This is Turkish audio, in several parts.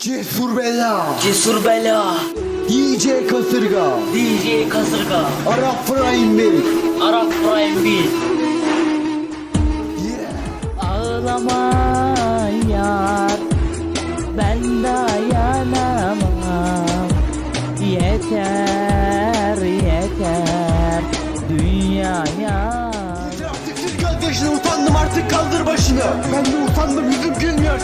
Cesur Bela. Cesur Bela. DJ Kasırga. DJ Kasırga. Arap Prime Bey Arap Prime 1 yeah. Ağlama yar Ben dayanamam Yeter yeter Dünyaya. Artık Türk kardeşine utandım artık kaldır başını. Ben de utandım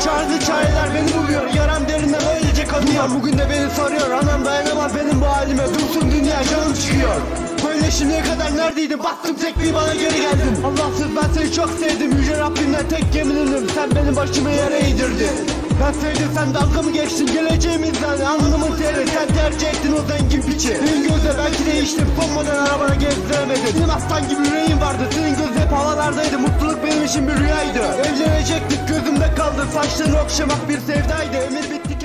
Çağrılı çareler beni buluyor. Yaram derinden öylece kanıyor Bugün de beni soruyor Anam dayanamaz benim bu halime. Dursun dünya canım çıkıyor. Böyle şimdiye kadar neredeydin Baktım tekliği bana geri geldin Allahsız ben seni çok sevdim. Yüce Rabbimden tek yeminim Sen benim başımı yere eğdirdin. Ben sevdim sen dalga mı geçtin? Geleceğimizden Alnımın teri. Sen tercih ettin o zengin piçi. Senin gözle belki değiştim. Konmadan arabana gezdiremedim Benim aslan gibi yüreğim vardı. Senin göz hep Mutluluk benim için bir rüyaydı. Evlenecektik okşamak bir sevdaydı Emir bitti